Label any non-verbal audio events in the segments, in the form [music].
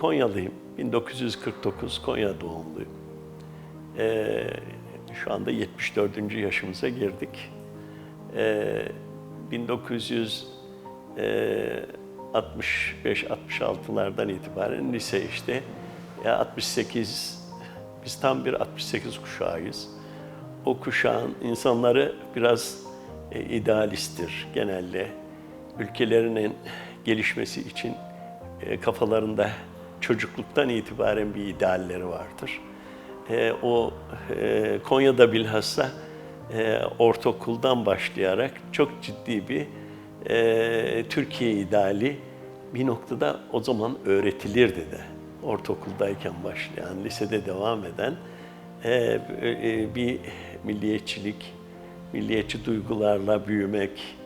Konyalıyım. 1949 Konya doğumluyum. Ee, şu anda 74. yaşımıza girdik. Ee, 1965-66'lardan itibaren lise işte. Ya 68, biz tam bir 68 kuşağıyız. O kuşağın insanları biraz e, idealisttir genelde. Ülkelerinin gelişmesi için e, kafalarında çocukluktan itibaren bir idealleri vardır. E, o e, Konya'da bilhassa e, ortaokuldan başlayarak çok ciddi bir e, Türkiye ideali bir noktada o zaman öğretilirdi de. Ortaokuldayken başlayan, lisede devam eden e, e, bir milliyetçilik, milliyetçi duygularla büyümek,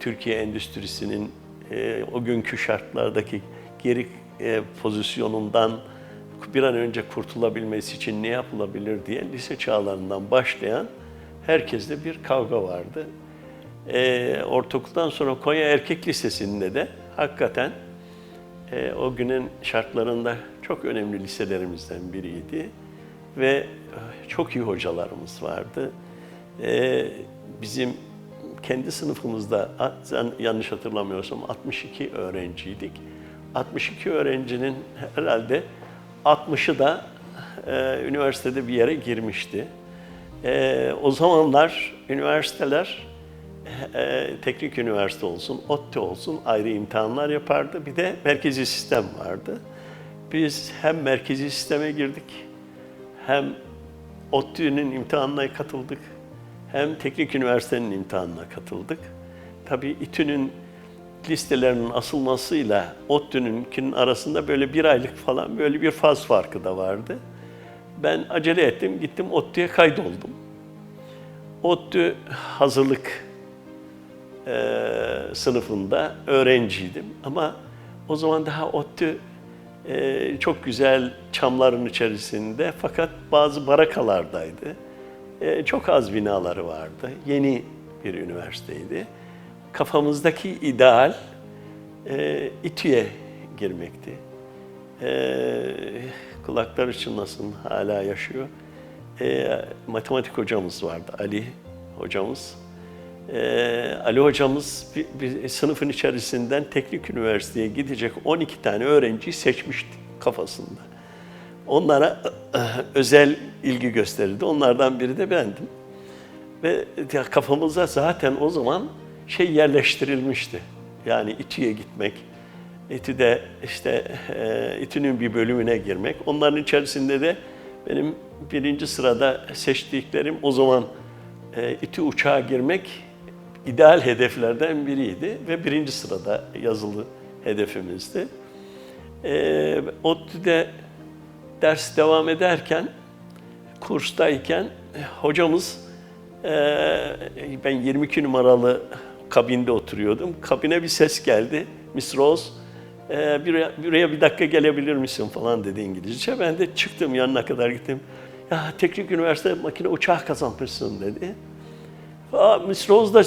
Türkiye endüstrisinin e, o günkü şartlardaki geri e, pozisyonundan bir an önce kurtulabilmesi için ne yapılabilir diye lise çağlarından başlayan herkeste bir kavga vardı. E, ortaokuldan sonra Konya Erkek Lisesi'nde de hakikaten e, o günün şartlarında çok önemli liselerimizden biriydi ve çok iyi hocalarımız vardı. E, bizim kendi sınıfımızda yanlış hatırlamıyorsam 62 öğrenciydik. 62 öğrencinin herhalde 60'ı da e, üniversitede bir yere girmişti. E, o zamanlar üniversiteler e, teknik üniversite olsun, ODTÜ olsun ayrı imtihanlar yapardı. Bir de merkezi sistem vardı. Biz hem merkezi sisteme girdik, hem ODTÜ'nün imtihanına katıldık, hem teknik üniversitenin imtihanına katıldık. Tabii İTÜ'nün listelerinin asılmasıyla ODTÜ'nünkinin arasında böyle bir aylık falan böyle bir faz farkı da vardı. Ben acele ettim, gittim ODTÜ'ye kaydoldum. ODTÜ hazırlık e, sınıfında öğrenciydim. Ama o zaman daha ODTÜ e, çok güzel çamların içerisinde fakat bazı barakalardaydı. E, çok az binaları vardı. Yeni bir üniversiteydi. Kafamızdaki ideal e, İTÜ'ye girmekti. E, kulakları çınlasın hala yaşıyor. E, matematik hocamız vardı Ali hocamız. Ee, Ali hocamız bir, bir sınıfın içerisinden teknik üniversiteye gidecek 12 tane öğrenciyi seçmişti kafasında. Onlara özel ilgi gösterildi. Onlardan biri de bendim. Ve kafamıza zaten o zaman şey yerleştirilmişti. Yani İTÜ'ye gitmek, İTÜ'de işte e, İTÜ'nün bir bölümüne girmek. Onların içerisinde de benim birinci sırada seçtiklerim o zaman e, İTÜ uçağa girmek ideal hedeflerden biriydi ve birinci sırada yazılı hedefimizdi. E, ODTÜ'de ders devam ederken, kurstayken hocamız, e, ben 22 numaralı kabinde oturuyordum. Kabine bir ses geldi. Miss Rose, e, buraya, buraya bir dakika gelebilir misin falan dedi İngilizce. Ben de çıktım yanına kadar gittim. Ya teknik üniversite makine uçağı kazanmışsın dedi. Aa, Miss Rose da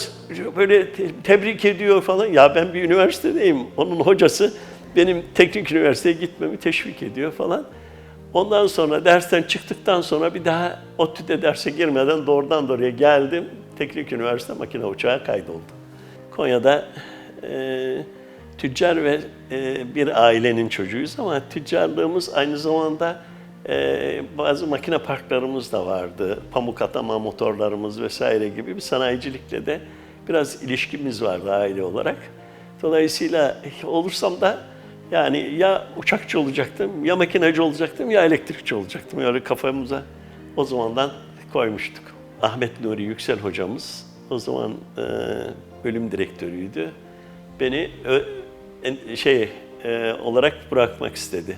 böyle te- tebrik ediyor falan. Ya ben bir üniversitedeyim. Onun hocası benim teknik üniversiteye gitmemi teşvik ediyor falan. Ondan sonra dersten çıktıktan sonra bir daha ODTÜ'de derse girmeden doğrudan doğruya geldim. Teknik üniversite makine uçağı kaydoldum. Konya'da e, tüccar ve e, bir ailenin çocuğuyuz ama tüccarlığımız aynı zamanda e, bazı makine parklarımız da vardı. Pamuk atama motorlarımız vesaire gibi bir sanayicilikle de biraz ilişkimiz vardı aile olarak. Dolayısıyla olursam da yani ya uçakçı olacaktım, ya makinacı olacaktım, ya elektrikçi olacaktım. Yani kafamıza o zamandan koymuştuk. Ahmet Nuri Yüksel hocamız o zaman e, bölüm direktörüydü. Beni şey e, olarak bırakmak istedi.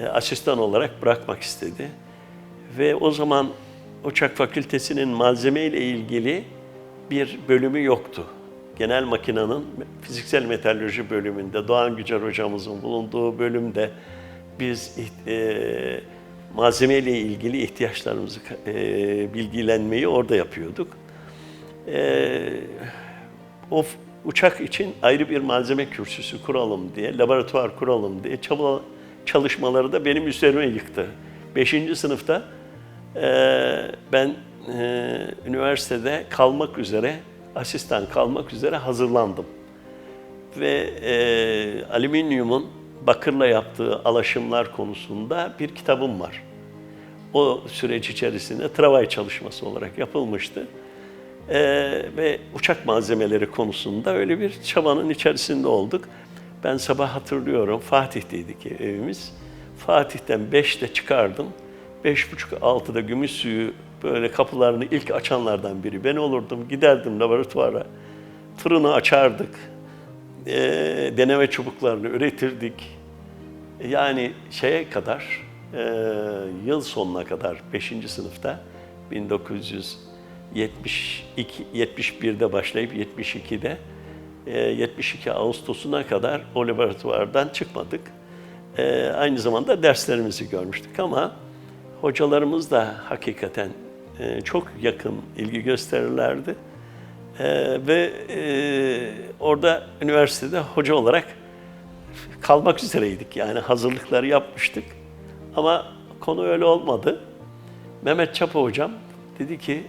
E, asistan olarak bırakmak istedi. Ve o zaman uçak fakültesinin malzeme ile ilgili bir bölümü yoktu. Genel makinanın fiziksel metalurji bölümünde, Doğan Gücer hocamızın bulunduğu bölümde biz e, malzeme ile ilgili ihtiyaçlarımızı e, bilgilenmeyi orada yapıyorduk. E, o uçak için ayrı bir malzeme kürsüsü kuralım diye, laboratuvar kuralım diye çaba çalışmaları da benim üzerime yıktı. Beşinci sınıfta eee, ben eee, üniversitede kalmak üzere, asistan kalmak üzere hazırlandım. Ve eee alüminyumun bakırla yaptığı alaşımlar konusunda bir kitabım var. O süreç içerisinde travay çalışması olarak yapılmıştı. Ee, ve uçak malzemeleri konusunda öyle bir çabanın içerisinde olduk. Ben sabah hatırlıyorum Fatih'teydik evimiz. Fatih'ten 5'te çıkardım. 5.30-6'da gümüş suyu böyle kapılarını ilk açanlardan biri ben olurdum. Giderdim laboratuvara. Fırını açardık. Ee, deneme çubuklarını üretirdik. Yani şeye kadar, e, yıl sonuna kadar 5. sınıfta 1972 71'de başlayıp 72'de e, 72 Ağustos'una kadar o laboratuvardan çıkmadık. E, aynı zamanda derslerimizi görmüştük ama hocalarımız da hakikaten e, çok yakın ilgi gösterirlerdi. E, ve e, orada üniversitede hoca olarak kalmak üzereydik. Yani hazırlıkları yapmıştık. Ama konu öyle olmadı. Mehmet Çapa hocam dedi ki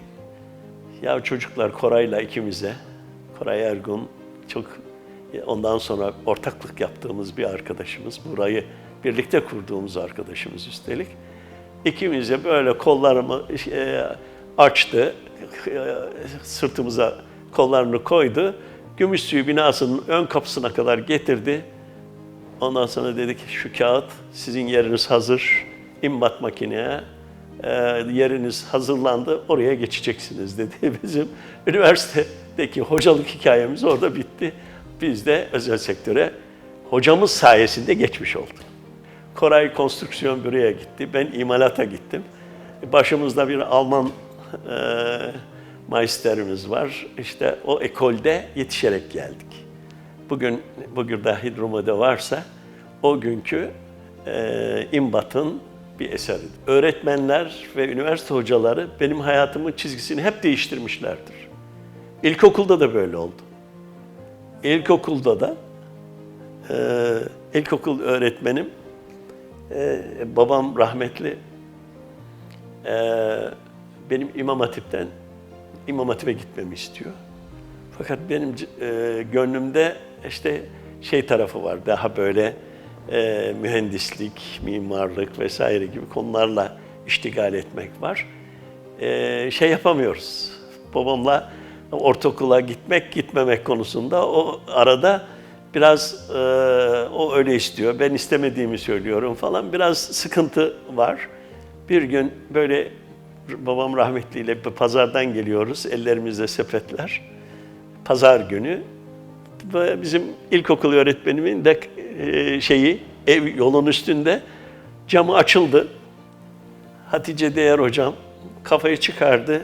ya çocuklar Koray'la ikimize, Koray Ergun çok ondan sonra ortaklık yaptığımız bir arkadaşımız, burayı birlikte kurduğumuz arkadaşımız üstelik. İkimize böyle kollarımı e, açtı, e, sırtımıza kollarını koydu. Gümüşsuyu binasının ön kapısına kadar getirdi. Ondan sonra dedi ki şu kağıt sizin yeriniz hazır. İmbat makineye e, yeriniz hazırlandı. Oraya geçeceksiniz dedi. [laughs] Bizim üniversitedeki hocalık hikayemiz orada bitti. Biz de özel sektöre hocamız sayesinde geçmiş olduk. Koray Konstrüksiyon Büro'ya gitti. Ben imalata gittim. Başımızda bir Alman e, maisterimiz var. İşte o ekolde yetişerek geldik bugün bugün de hidromode varsa o günkü e, imbatın bir eseridir. Öğretmenler ve üniversite hocaları benim hayatımın çizgisini hep değiştirmişlerdir. İlkokulda da böyle oldu. İlkokulda da e, ilkokul öğretmenim e, babam rahmetli e, benim İmam Hatip'ten İmam Hatip'e gitmemi istiyor. Fakat benim e, gönlümde işte şey tarafı var, daha böyle e, mühendislik, mimarlık vesaire gibi konularla iştigal etmek var. E, şey yapamıyoruz. Babamla ortaokula gitmek, gitmemek konusunda o arada biraz e, o öyle istiyor, ben istemediğimi söylüyorum falan. Biraz sıkıntı var. Bir gün böyle babam rahmetliyle pazardan geliyoruz, ellerimizde sepetler pazar günü bizim ilkokul öğretmenimin de e, şeyi ev yolun üstünde camı açıldı. Hatice Değer hocam kafayı çıkardı.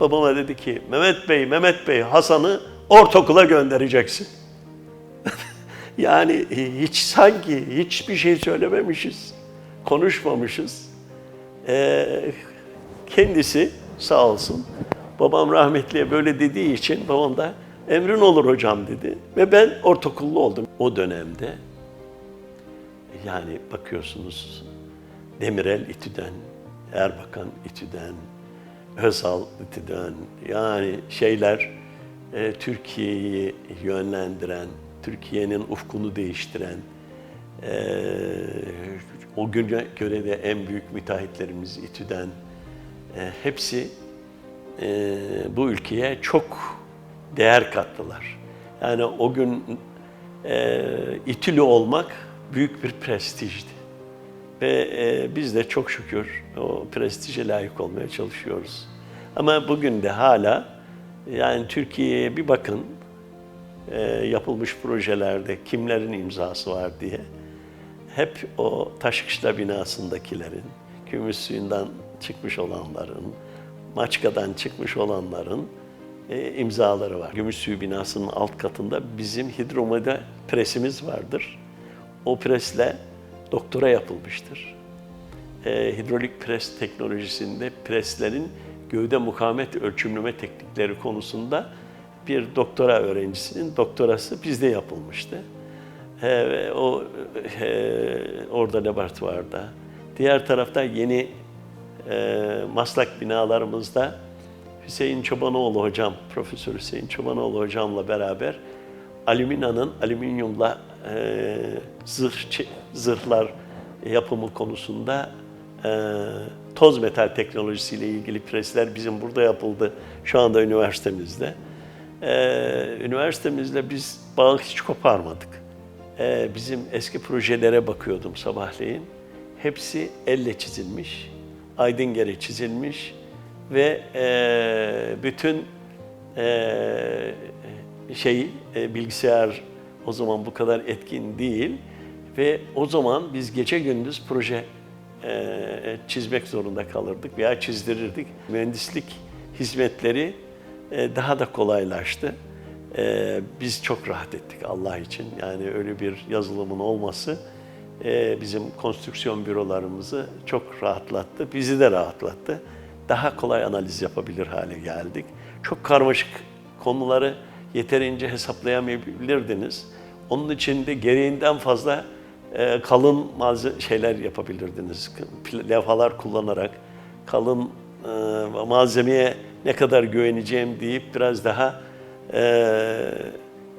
Babama dedi ki Mehmet Bey, Mehmet Bey Hasan'ı ortaokula göndereceksin. [laughs] yani hiç sanki hiçbir şey söylememişiz, konuşmamışız. Ee, kendisi sağ olsun babam rahmetliye böyle dediği için babam da emrin olur hocam dedi. Ve ben ortaokullu oldum. O dönemde yani bakıyorsunuz Demirel İTÜ'den, Erbakan İTÜ'den, Özal İTÜ'den yani şeyler e, Türkiye'yi yönlendiren, Türkiye'nin ufkunu değiştiren, e, o güne göre de en büyük müteahhitlerimiz İTÜ'den, e, hepsi e, bu ülkeye çok değer kattılar. Yani o gün e, İTÜ'lü olmak büyük bir prestijdi. Ve e, biz de çok şükür o prestije layık olmaya çalışıyoruz. Ama bugün de hala yani Türkiye'ye bir bakın e, yapılmış projelerde kimlerin imzası var diye. Hep o Taşkışla binasındakilerin, gümüş suyundan çıkmış olanların, Maçka'dan çıkmış olanların e, imzaları var. Gümüş Suyu binasının alt katında bizim hidromode presimiz vardır. O presle doktora yapılmıştır. E, hidrolik pres teknolojisinde preslerin gövde mukavemet ölçümleme teknikleri konusunda bir doktora öğrencisinin doktorası bizde yapılmıştı. e, o e, orada laboratuvarda. Diğer tarafta yeni e, maslak binalarımızda Hüseyin Çobanoğlu hocam, Profesör Hüseyin Çobanoğlu hocamla beraber alüminanın alüminyumla e, zırh zırhlar yapımı konusunda e, toz metal teknolojisiyle ilgili presler bizim burada yapıldı. Şu anda üniversitemizde. E, üniversitemizle biz bağı hiç koparmadık. E, bizim eski projelere bakıyordum sabahleyin. Hepsi elle çizilmiş, Aydınger'e çizilmiş ve e, bütün e, şey e, bilgisayar o zaman bu kadar etkin değil ve o zaman biz gece gündüz proje e, çizmek zorunda kalırdık veya çizdirirdik. Mühendislik hizmetleri e, daha da kolaylaştı. E, biz çok rahat ettik Allah için. Yani öyle bir yazılımın olması e, bizim konstrüksiyon bürolarımızı çok rahatlattı. Bizi de rahatlattı. Daha kolay analiz yapabilir hale geldik. Çok karmaşık konuları yeterince hesaplayamayabilirdiniz. Onun için de gereğinden fazla e, kalın malze şeyler yapabilirdiniz. Levhalar kullanarak kalın e, malzemeye ne kadar güveneceğim deyip biraz daha e,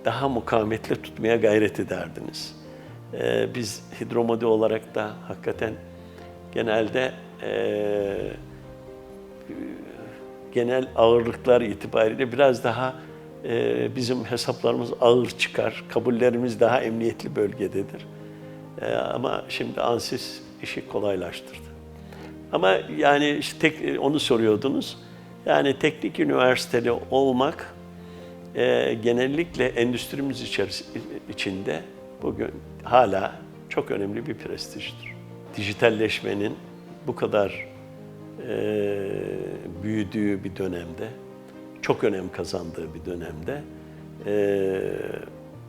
daha mukavemetli tutmaya gayret ederdiniz. E, biz hidromodi olarak da hakikaten genelde e, genel ağırlıklar itibariyle biraz daha e, bizim hesaplarımız ağır çıkar. Kabullerimiz daha emniyetli bölgededir. E, ama şimdi ANSYS işi kolaylaştırdı. Ama yani işte tek, onu soruyordunuz. Yani teknik üniversiteli olmak e, genellikle endüstrimiz içeris- içinde bugün hala çok önemli bir prestijdir. Dijitalleşmenin bu kadar e, büyüdüğü bir dönemde, çok önem kazandığı bir dönemde e,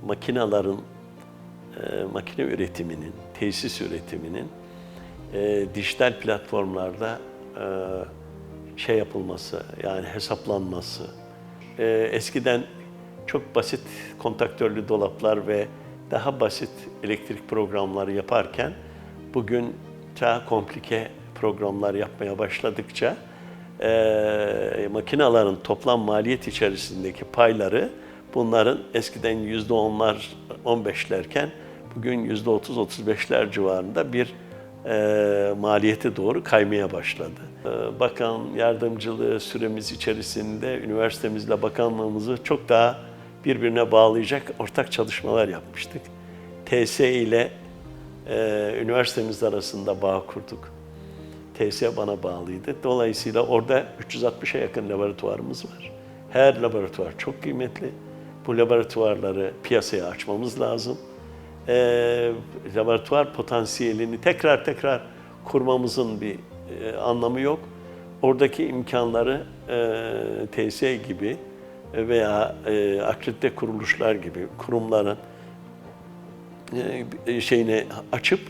makinaların, e, makine üretiminin, tesis üretiminin e, dijital platformlarda e, şey yapılması, yani hesaplanması, e, eskiden çok basit kontaktörlü dolaplar ve daha basit elektrik programları yaparken bugün daha komplike programlar yapmaya başladıkça e, makinaların toplam maliyet içerisindeki payları bunların eskiden yüzde onlar, on beşlerken bugün yüzde otuz, otuz beşler civarında bir e, maliyete doğru kaymaya başladı. E, bakan yardımcılığı süremiz içerisinde üniversitemizle bakanlığımızı çok daha birbirine bağlayacak ortak çalışmalar yapmıştık. TS ile e, üniversitemiz arasında bağ kurduk. TS bana bağlıydı. Dolayısıyla orada 360'a yakın laboratuvarımız var. Her laboratuvar çok kıymetli. Bu laboratuvarları piyasaya açmamız lazım. E, laboratuvar potansiyelini tekrar tekrar kurmamızın bir e, anlamı yok. Oradaki imkanları e, TS gibi veya e, akredite kuruluşlar gibi kurumların e, şeyini açıp,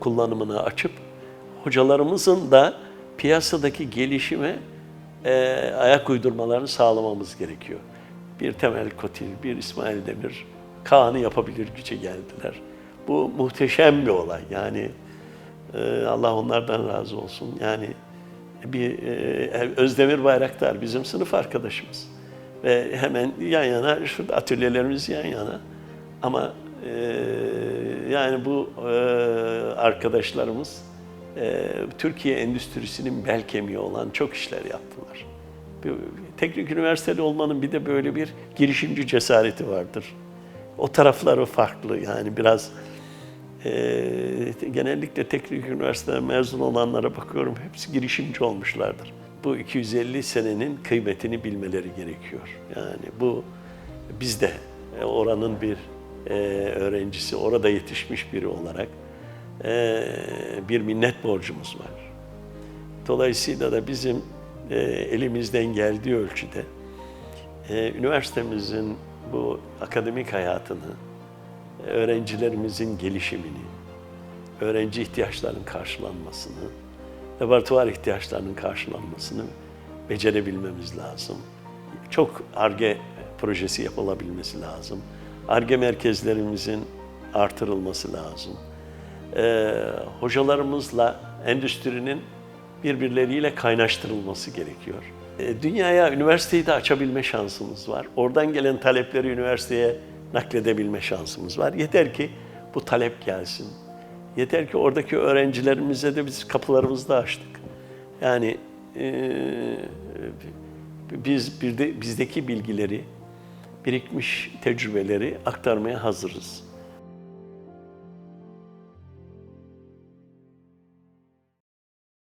kullanımını açıp, hocalarımızın da piyasadaki gelişime e, ayak uydurmalarını sağlamamız gerekiyor. Bir Temel Kotil, bir İsmail Demir, Kaan'ı yapabilir güce geldiler. Bu muhteşem bir olay. Yani e, Allah onlardan razı olsun. Yani bir e, Özdemir Bayraktar bizim sınıf arkadaşımız. Ve hemen yan yana, şurada atölyelerimiz yan yana. Ama e, yani bu e, arkadaşlarımız Türkiye endüstrisinin bel kemiği olan çok işler yaptılar. Teknik üniversiteli olmanın bir de böyle bir girişimci cesareti vardır. O tarafları farklı yani biraz e, genellikle teknik üniversiteden mezun olanlara bakıyorum hepsi girişimci olmuşlardır. Bu 250 senenin kıymetini bilmeleri gerekiyor. Yani bu biz de e, oranın bir e, öğrencisi, orada yetişmiş biri olarak e, bir minnet borcumuz var. Dolayısıyla da bizim e, elimizden geldiği ölçüde e, üniversitemizin bu akademik hayatını, öğrencilerimizin gelişimini, öğrenci ihtiyaçlarının karşılanmasını, laboratuvar ihtiyaçlarının karşılanmasını becerebilmemiz lazım. Çok ARGE projesi yapılabilmesi lazım. ARGE merkezlerimizin artırılması lazım. Ee, hocalarımızla endüstrinin birbirleriyle kaynaştırılması gerekiyor. Ee, dünyaya üniversiteyi de açabilme şansımız var. Oradan gelen talepleri üniversiteye nakledebilme şansımız var. Yeter ki bu talep gelsin. Yeter ki oradaki öğrencilerimize de biz kapılarımızı da açtık. Yani e, biz bir de bizdeki bilgileri, birikmiş tecrübeleri aktarmaya hazırız.